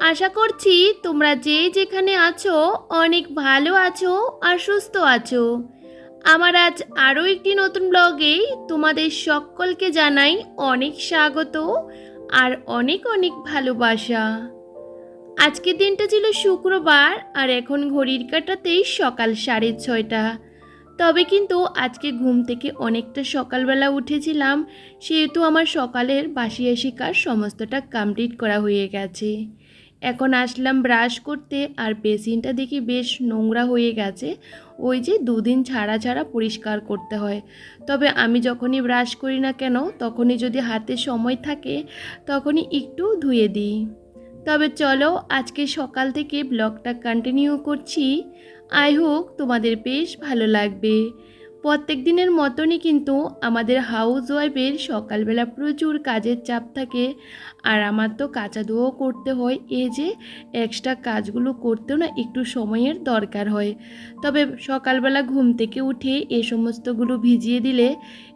আশা করছি তোমরা যে যেখানে আছো অনেক ভালো আছো আর সুস্থ আছো। আমার আজ আরও একটি নতুন ব্লগে তোমাদের সকলকে জানাই অনেক স্বাগত আর অনেক অনেক ভালোবাসা। আজকের দিনটা ছিল শুক্রবার আর এখন ঘড়ির কাটাতেই সকাল সাড়ে ছয়টা। তবে কিন্তু আজকে ঘুম থেকে অনেকটা সকালবেলা উঠেছিলাম, সেহেতু আমার সকালের বাসি কাজ সমস্তটা কমপ্লিট করা হয়ে গেছে। এখন আসলাম ব্রাশ করতে, আর বেসিনটা দেখি বেশ নোংরা হয়ে গেছে। ওই যে দুদিন ছাড়া ছাড়া পরিষ্কার করতে হয়। তবে আমি যখনই ব্রাশ করি না কেন, তখনই যদি হাতে সময় থাকে, তখনই একটু ধুয়ে দিই। তবে চলো, আজকে সকাল থেকে ব্লগটা কন্টিনিউ করছি। আই হোক তোমাদের বেশ ভালো লাগবে। প্রত্যেক দিনের মতনই কিন্তু আমাদের হাউস ওয়াইফের সকালবেলা প্রচুর কাজের চাপ থাকে। আর আমার তো কাঁচা ধোয়াও করতে হয়। এই যে এক্সট্রা কাজগুলো করতেও না একটু সময়ের দরকার হয়। তবে সকালবেলা ঘুম থেকে উঠে এই সমস্তগুলো ভিজিয়ে দিলে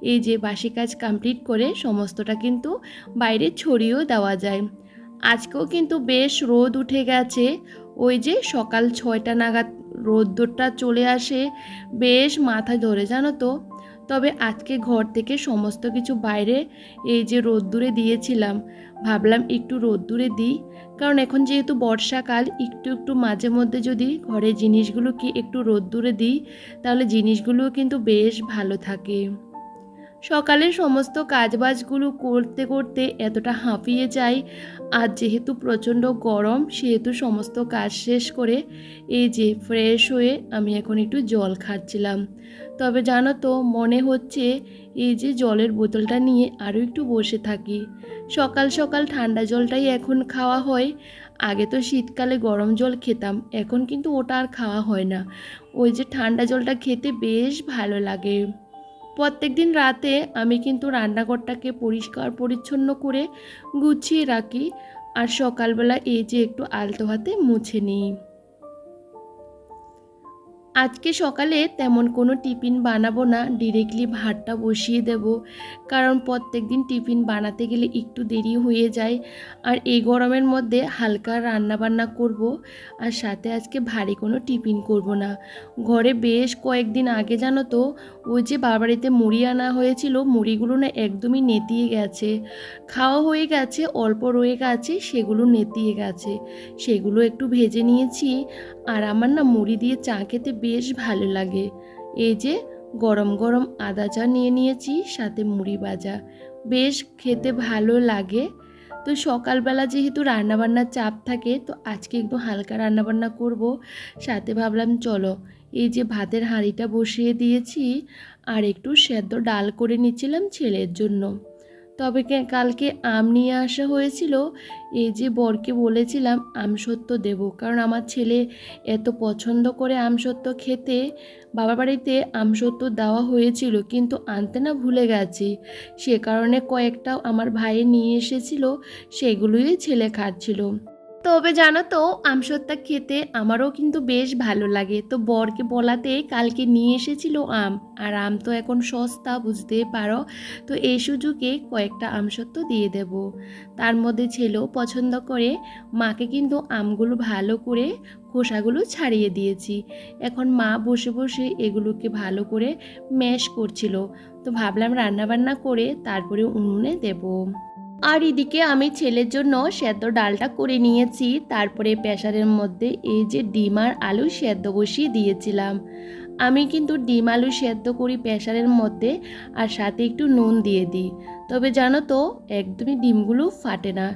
এই যে বাসি কাজ কমপ্লিট করে সমস্তটা কিন্তু বাইরে ছড়িয়েও দেওয়া যায়। আজকেও কিন্তু বেশ রোদ উঠে গেছে। ওই যে সকাল ছয়টা নাগাদ রোদ্দুরটা চলে আসে, বেশ মাথা ধরে জানো তো। তবে আজকে ঘর থেকে সমস্ত কিছু বাইরে এই যে রোদ্দুরে দিয়েছিলাম। ভাবলাম একটু রোদ্দুরে দিই, কারণ এখন যেহেতু বর্ষাকাল, একটু একটু মাঝে মধ্যে যদি ঘরের জিনিসগুলোকে একটু রোদ্দুরে দিই, তাহলে জিনিসগুলোও কিন্তু বেশ ভালো থাকে। সকালে সমস্ত কাজবাজগুলো করতে করতে এতটা হাঁপিয়ে যাই। আর যেহেতু প্রচণ্ড গরম, সেহেতু সমস্ত কাজ শেষ করে এই যে ফ্রেশ হয়ে আমি এখন একটু জল খাচ্ছিলাম। তবে জানো তো, মনে হচ্ছে এই যে জলের বোতলটা নিয়ে আরও একটু বসে থাকি। সকাল সকাল ঠান্ডা জলটাই এখন খাওয়া হয়। আগে তো শীতকালে গরম জল খেতাম, এখন কিন্তু ওটা আর খাওয়া হয় না। ওই যে ঠান্ডা জলটা খেতে বেশ ভালো লাগে। প্রত্যেক দিন রাতে আমি কিন্তু রান্নাঘরটাকে পরিষ্কার পরিচ্ছন্ন করে গুছিয়ে রাখি। আর সকালবেলা এই যে একটু আলতো হাতে মুছে নিই। আজকে সকালে তেমন কোনো টিফিন বানাবো না ডিরেক্টলি ভাতটা বসিয়ে দেব। কারণ প্রত্যেক দিন টিফিন বানাতে গেলে একটু দেরি হয়ে যায়। আর এই গরমের মধ্যে হালকা রান্না বান্না করব, আর সাথে আজকে ভারী কোনো টিফিন করব না। ঘরে বেশ কয়েকদিন আগে জানো তো, ওই যে বাবাড়িতে মুড়ি আনা হয়েছিল, মুড়িগুলো না একদমই নেতিয়ে গেছে। খাওয়া হয়ে গেছে, অল্প রয়ে গেছে, সেগুলো নেতিয়ে গেছে। সেগুলো একটু ভেজে নিয়েছি, আর আমার না মুড়ি দিয়ে চা খেতে বেশ ভালো লাগে। এই যে, গরম গরম আদা চা নিয়ে নিয়েছি, সাথে মুড়ি ভাজা। বেশ খেতে ভালো লাগে। তো সকালবেলা যেহেতু রান্নাবান্নার চাপ থাকে, তো আজকে একটু হালকা রান্নাবান্না করব। সাথে ভাবলাম চলো, এই যে ভাতের হাঁড়িটা বসিয়ে দিয়েছি, আর একটু সেদ্ধ ডাল করে নিচ্ছিলাম ছেলের জন্য। তবে কালকে আম নিয়ে আসা হয়েছিল। এই যে বরকে বলেছিলাম আম আমসত্ত্ব দেব। কারণ আমার ছেলে এত পছন্দ করে আমসত্ত্ব খেতে বাবা বাড়িতে আমসত্ত্ব দেওয়া হয়েছিল, কিন্তু আনতে না ভুলে গেছি। সে কারণে কয়েকটা আমার ভাই নিয়ে এসেছিল, সেগুলোই ছেলে খাচ্ছিল। তবে জানো তো, আমসত্ত্বা খেতে আমারও কিন্তু বেশ ভালো লাগে। তো বরকে বলাতে কালকে নিয়ে এসেছিল আম, আর আম তো এখন সস্তা, বুঝতে পারো? তো এই সুযোগে কয়েকটা আমসত্ত্ব দিয়ে দেব। তার মধ্যে ছেলেও পছন্দ করে, মাকে কিন্তু আমগুলো ভালো করে খোসাগুলো ছাড়িয়ে দিয়েছি। এখন মা বসে বসে এগুলোকে ভালো করে ম্যাশ করছিল। তো ভাবলাম রান্নাবান্না করে তারপরে উনুনে দেবো। আর এদিকে আমি ছেলের জন্য সেদ্ধ ডালটা করে নিয়েছি, তারপরে প্রেশারের মধ্যে এই যে ডিম আর আলু সেদ্ধ বসিয়ে দিয়েছিলাম। আমি কিন্তু ডিম আলু সেদ্ধ করি প্রেশারের মধ্যে আর সাথে একটু নুন দিয়ে দিই। তবে জানো তো, একদমই ডিমগুলো ফাটে না।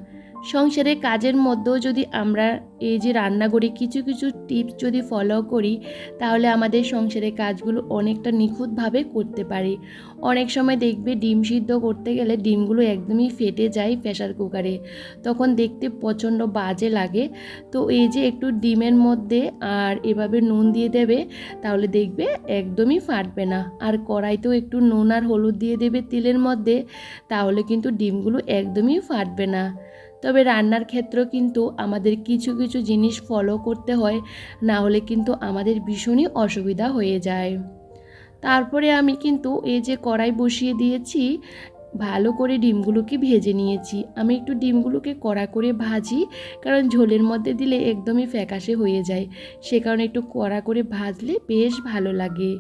সংসারের কাজের মধ্যেও যদি আমরা এই যে রান্না করি, কিছু কিছু টিপস যদি ফলো করি, তাহলে আমাদের সংসারের কাজগুলো অনেকটা নিখুঁতভাবে করতে পারি। অনেক সময় দেখবে ডিম সিদ্ধ করতে গেলে ডিমগুলো একদমই ফেটে যায় প্রেশার কুকারে তখন দেখতে প্রচণ্ড বাজে লাগে। তো এই যে একটু ডিমের মধ্যে আর এভাবে নুন দিয়ে দেবে, তাহলে দেখবে একদমই ফাটবে না। আর কড়াইতেও একটু নুন আর হলুদ দিয়ে দেবে তেলের মধ্যে, তাহলে কিন্তু ডিমগুলো একদমই ফাটবে না। তবে রান্নার ক্ষেত্রেও কিন্তু আমাদের কিছু কিছু জিনিস ফলো করতে হয়, না হলে কিন্তু আমাদের ভীষণই অসুবিধা হয়ে যায়। তারপরে আমি কিন্তু এই যে কড়াই বসিয়ে দিয়েছি, ভালো করে ডিমগুলোকে ভেজে নিয়েছি। আমি একটু ডিমগুলোকে কড়া করে ভাজি, কারণ ঝোলের মধ্যে দিলে একদমই ফ্যাকাশে হয়ে যায়। সে কারণে একটু কড়া করে ভাজলে বেশ ভালো লাগে।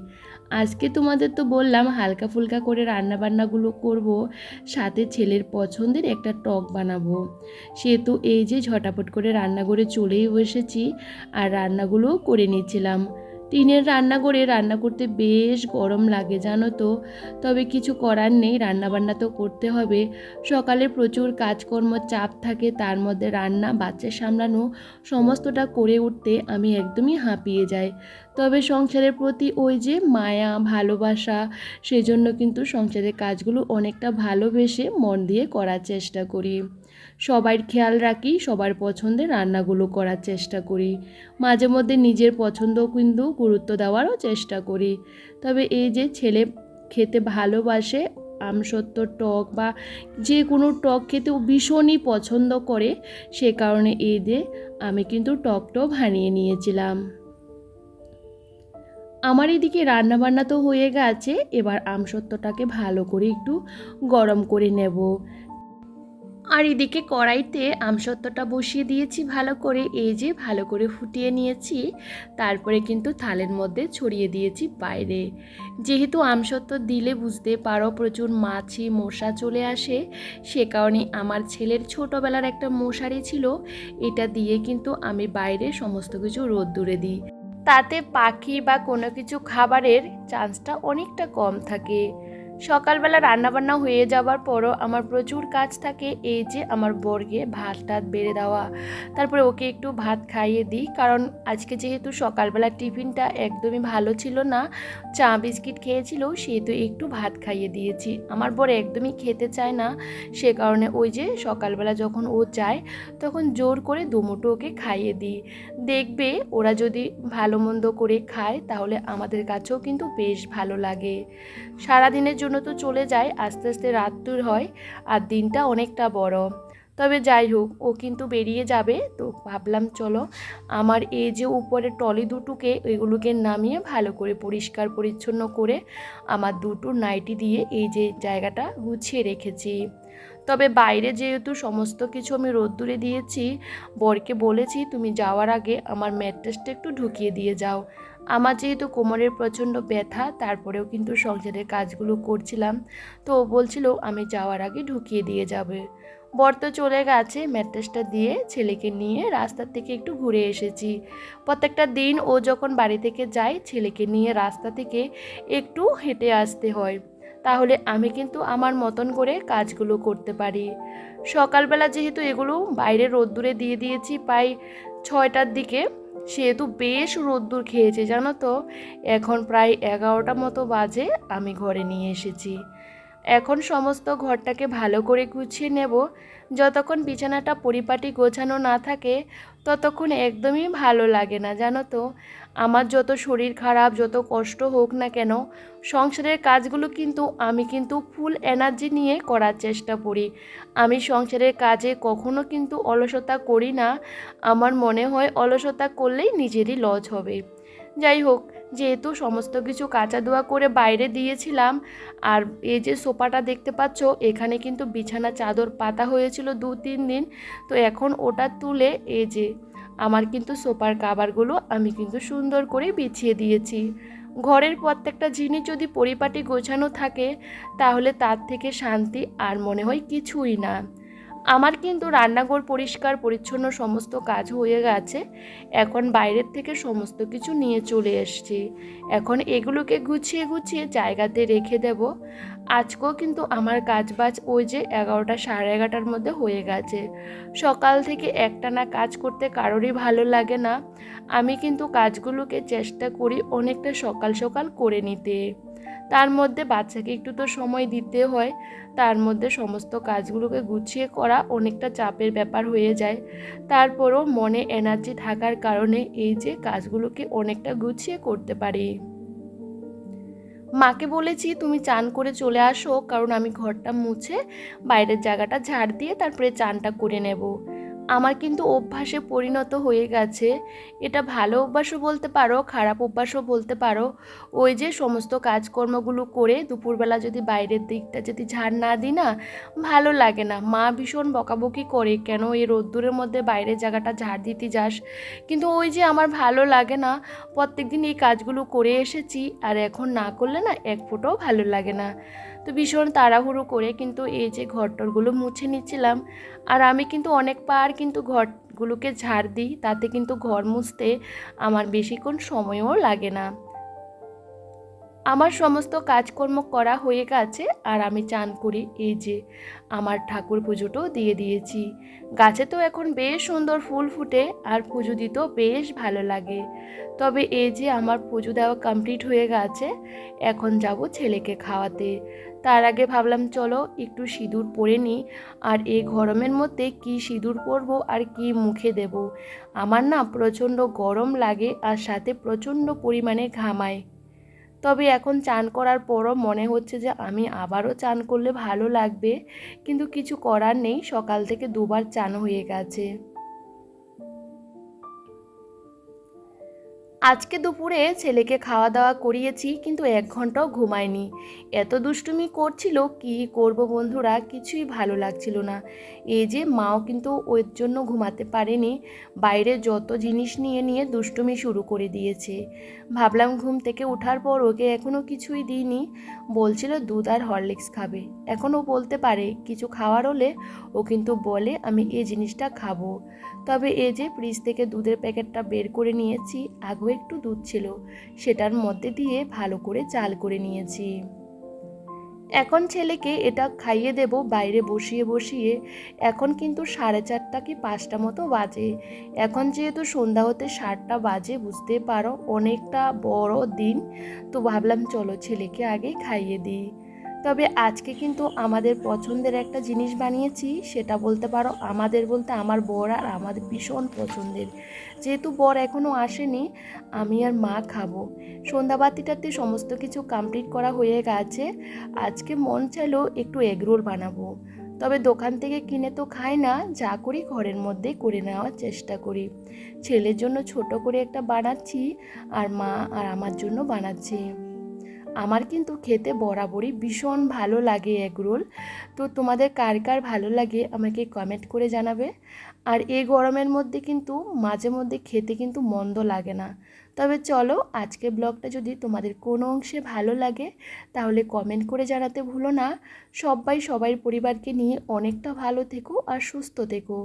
আজকে তোমাদের তো বললাম হালকা ফুলকা করে রান্নাবান্নাগুলো করব, সাথে ছেলের পছন্দের একটা টক বানাবো। সেহেতু এই যে ঝটাপট করে রান্না করে চলেই বসেছি আর রান্নাগুলোও করে নিয়েছিলাম টিনের রান্না করে রান্না করতে বেশ গরম লাগে, জানো তো। তবে কিছু করার নেই, রান্নাবান্না তো করতে হবে। সকালে প্রচুর কাজকর্ম চাপ থাকে, তার মধ্যে রান্না, বাচ্চা সামলানো, সমস্তটা করে উঠতে আমি একদমই হাঁপিয়ে যাই। তবে সংসারের প্রতি ওই যে মায়া, ভালোবাসা, সেজন্য কিন্তু সংসারের কাজগুলো অনেকটা ভালোবেসে মন দিয়ে করার চেষ্টা করি। সবার খেয়াল রাখি, সবার পছন্দের রান্নাগুলো করার চেষ্টা করি। মাঝে মধ্যে নিজের পছন্দও কিন্তু গুরুত্ব দেওয়ারও চেষ্টা করি। তবে এই যে ছেলে খেতে ভালোবাসে আমসত্ব টক বা যে কোনো টক খেতেও ভীষণই পছন্দ করে, সে কারণে এই দিয়ে আমি কিন্তু টকটাও বানিয়ে নিয়েছিলাম। আমার এদিকে রান্নাবান্না তো হয়ে গেছে, এবার আমসত্ত্বটাকে ভালো করে একটু গরম করে নেব। আর এদিকে কড়াইতে আমসত্ত্বটা বসিয়ে দিয়েছি ভালো করে, এই যে ভালো করে ফুটিয়ে নিয়েছি। তারপরে কিন্তু থালের মধ্যে ছড়িয়ে দিয়েছি বাইরে। যেহেতু আমসত্ত্ব দিলে বুঝতে পারো প্রচুর মাছি, মশা চলে আসে, সে কারণে আমার ছেলের ছোটোবেলার একটা মশারি ছিল, এটা দিয়ে কিন্তু আমি বাইরে সমস্ত কিছু রোদ্দুরে দিই। তাতে পাখি বা কোনো কিছু খাবারের চান্সটা অনেকটা কম থাকে। সকালবেলা রান্নাবান্না হয়ে যাওয়ার পরও আমার প্রচুর কাজ থাকে, এই যে আমার বর্গে ভাত টাত বেড়ে দেওয়া। তারপরে ওকে একটু ভাত খাইয়ে দিই, কারণ আজকে যেহেতু সকালবেলা টিফিনটা একদমই ভালো ছিল না, চা বিস্কিট খেয়েছিল, সেহেতু একটু ভাত খাইয়ে দিয়েছি। আমার বর একদমই খেতে চায় না, সে কারণে ওই যে সকালবেলা যখন ও চায় তখন জোর করে দুমুটো ওকে খাইয়ে দিই। দেখবে ওরা যদি ভালো মন্দ করে খায়, তাহলে আমাদের কাছেও কিন্তু বেশ ভালো লাগে। সারাদিনের জন্য তো চলে যায়, আস্তে আস্তে রাত দূর হয় আর দিনটা অনেকটা বড়। তবে যাই হোক, ও কিন্তু বেরিয়ে যাবে। তো ভাবলাম চলো আমার এই যে উপরে টলি দুটোকে এগুলোকে নামিয়ে ভালো করে পরিষ্কার পরিচ্ছন্ন করে আমার দুটো নাইটি দিয়ে এই যে জায়গাটা গুছিয়ে রেখেছি। তবে বাইরে যেহেতু সমস্ত কিছু আমি রোদ্দুরে দিয়েছি, বরকে বলেছি তুমি যাওয়ার আগে আমার ম্যাট্রেসটা একটু ঢুকিয়ে দিয়ে যাও। আমার যেহেতু কোমরের প্রচণ্ড ব্যথা, তারপরেও কিন্তু সংসারের কাজগুলো করছিলাম। তো ও বলছিল, আমি যাওয়ার আগে ঢুকিয়ে দিয়ে যাবে। বর তো চলে গেছে ম্যাট্রেসটা দিয়ে ছেলেকে নিয়ে রাস্তার থেকে একটু ঘুরে এসেছি। প্রত্যেকটা দিন ও যখন বাড়ি থেকে যায়, ছেলেকে নিয়ে রাস্তা থেকে একটু হেঁটে আসতে হয়। তাহলে আমি কিন্তু আমার মতন করে কাজগুলো করতে পারি। সকালবেলা যেহেতু এগুলো বাইরে রোদ্দুরে দিয়ে দিয়েছি, প্রায় ছয়টার দিকে সেহেতু বেশ রোদ্দুর খেয়েছে, জানো তো? এখন প্রায় এগারোটা মতো বাজে, আমি ঘরে নিয়ে এসেছি। এখন সমস্ত ঘরটাকে ভালো করে গুছিয়ে নেব। যতক্ষণ বিছানাটা পরিপাটি গোছানো না থাকে, ততক্ষণ একদমই ভালো লাগে না, জানো তো? আমার যত শরীর খারাপ, যত কষ্ট হোক না কেন, সংসারের কাজগুলো কিন্তু আমি কিন্তু ফুল এনার্জি নিয়ে করার চেষ্টা করি। আমি সংসারের কাজে কখনো কিন্তু অলসতা করি না। আমার মনে হয় অলসতা করলেই নিজেরই লজ হবে। যাই হোক, যেহেতু সমস্ত কিছু কাঁচা দোয়া করে বাইরে দিয়েছিলাম, আর এই যে সোফাটা দেখতে পাচ্ছ, এখানে কিন্তু বিছানা চাদর পাতা হয়েছিল দু তিন দিন, তো এখন ওটা তুলে এই যে আমার কিন্তু সোফার কাবারগুলো আমি কিন্তু সুন্দর করে বিছিয়ে দিয়েছি। ঘরের প্রত্যেকটা জিনিস যদি পরিপাটি গোছানো থাকে, তাহলে তার থেকে শান্তি আর মনে হয় কিছুই না। আমার কিন্তু রান্নাঘর পরিষ্কার, পরিচ্ছন্ন সমস্ত কাজ হয়ে গেছে। এখন বাইরের থেকে সমস্ত কিছু নিয়ে চলে এসছি। এখন এগুলোকে গুছিয়ে গুছিয়ে জায়গাতে রেখে দেব। আজকেও কিন্তু আমার কাজ বাজ ওই যে এগারোটা সাড়ে এগারোটার মধ্যে হয়ে গেছে। সকাল থেকে একটানা কাজ করতে কারোরই ভালো লাগে না। আমি কিন্তু কাজগুলোকে চেষ্টা করি অনেকটা সকাল সকাল করে নিতে। তার মধ্যে বাচ্চাকে একটু তো সময় দিতে হয়, তার মধ্যে সমস্ত কাজগুলোকে গুছিয়ে করা অনেকটা চাপের ব্যাপার হয়ে যায়। তারপরও মনে এনার্জি থাকার কারণে এই যে কাজগুলোকে অনেকটা গুছিয়ে করতে পারি। মাকে বলেছি, তুমি চান করে চলে আসো, কারণ আমি ঘরটা মুছে বাইরের জায়গাটা ঝাড় দিয়ে তারপরে চানটা করে নেব। আমার কিন্তু অভ্যাসে পরিণত হয়ে গেছে। এটা ভালো অভ্যাসও বলতে পারো, খারাপ অভ্যাসও বলতে পারো। ওই যে সমস্ত কাজকর্মগুলো করে দুপুরবেলা যদি বাইরের দিকটা যদি ঝাড় না দিই না, ভালো লাগে না। মা ভীষণ বকাবকি করে, কেন এই রোদ্দুরের মধ্যে বাইরের জায়গাটা ঝাড় দিতে যাস? কিন্তু ওই যে আমার ভালো লাগে না। প্রত্যেক দিন এই কাজগুলো করে এসেছি, আর এখন না করলে না এক ফোঁটাও ভালো লাগে না। তো ভীষণ তাড়াহুড়ো করে কিন্তু এই যে ঘর টরগুলো মুছে নিচ্ছিলাম। আর আমি কিন্তু অনেক পার কিন্তু ঘরগুলোকে ঝাড় দিই, তাতে কিন্তু ঘর মুছতে আমার বেশিক্ষণ সময়ও লাগে না। আমার সমস্ত কাজকর্ম করা হয়ে গেছে আর আমি চান করি এই যে আমার ঠাকুর পুজোটাও দিয়ে দিয়েছি। গাছে তো এখন বেশ সুন্দর ফুল ফুটে আর পুজো দিতেও বেশ ভালো লাগে। তবে এই যে আমার পুজো দেওয়া কমপ্লিট হয়ে গেছে, এখন যাব ছেলেকে খাওয়াতে। তার আগে ভাবলাম, চলো একটু সিঁদুর পরে নিই আর এই গরমের মধ্যে কি সিঁদুর পরবো আর কি মুখে দেব? আমার না প্রচণ্ড গরম লাগে আর সাথে প্রচণ্ড পরিমাণে ঘামায়। তবে এখন চান করার পরও মনে হচ্ছে যে আমি আবারও চান করলে ভালো লাগবে। কিন্তু কিছু করার নেই, সকাল থেকে দুবার চান হয়ে গেছে। আজকে দুপুরে ছেলেকে খাওয়া দাওয়া করিয়েছি, কিন্তু এক ঘন্টাও ঘুমায়নি। এত দুষ্টুমি করছিল, কি করব বন্ধুরা, কিছুই ভালো লাগছিল না। এই যে মাও কিন্তু ওর জন্য ঘুমাতে পারেনি, বাইরে যত জিনিস নিয়ে নিয়ে দুষ্টুমি শুরু করে দিয়েছে। ভাবলাম ঘুম থেকে ওঠার পর ওকে এখনও কিছুই দিইনি। বলছিল দুধ আর হরলিক্স খাবে। এখনও বলতে পারে, কিছু খাওয়ার হলে ও কিন্তু বলে, আমি এই জিনিসটা খাব। তবে এই যে ফ্রিজ থেকে দুধের প্যাকেটটা বের করে নিয়েছি আগেও একটু দুধ ছিল, সেটার মধ্যে দিয়ে ভালো করে চাল করে নিয়েছি। এখন ছেলেকে এটা খাইয়ে দেব, বাইরে বসিয়ে বসিয়ে। এখন কিন্তু সাড়ে চারটা কি পাঁচটা মতো বাজে। এখন যেহেতু সন্ধ্যা হতে সাতটা বাজে বুঝতে পারো, অনেকটা বড় দিন। তো ভাবলাম চলো ছেলেকে আগে খাইয়ে দিই। তবে আজকে কিন্তু আমাদের পছন্দের একটা জিনিস বানিয়েছি, সেটা বলতে পারো আমাদের বলতে আমার বর আর আমাদের ভীষণ পছন্দের। যেহেতু বর এখনও আসেনি, আমি আর মা খাব। সন্ধ্যাবাতিটাতে সমস্ত কিছু কমপ্লিট করা হয়ে গেছে। আজকে মন চাইলো একটু এগরোল বানাবো। তবে দোকান থেকে কিনে তো খাই না, যা করি ঘরের মধ্যে করে নেওয়ার চেষ্টা করি। ছেলের জন্য ছোট করে একটা বানাচ্ছি, আর মা আর আমার জন্য বানাচ্ছি। আমার কিন্তু খেতে বরাবরই ভীষণ ভালো লাগে এগ রোল। তো তোমাদের কার কার ভালো লাগে আমাকে কমেন্ট করে জানাবে। আর এই গরমের মধ্যে কিন্তু মাঝে মধ্যে খেতে কিন্তু মন্দ লাগে না। তবে চলো আজকে ব্লগটা যদি তোমাদের কোনো অংশে ভালো লাগে, তাহলে কমেন্ট করে জানাতে ভুলো না। সবাই সবাই পরিবারকে নিয়ে অনেকটা ভালো থেকো আর সুস্থ থেকো।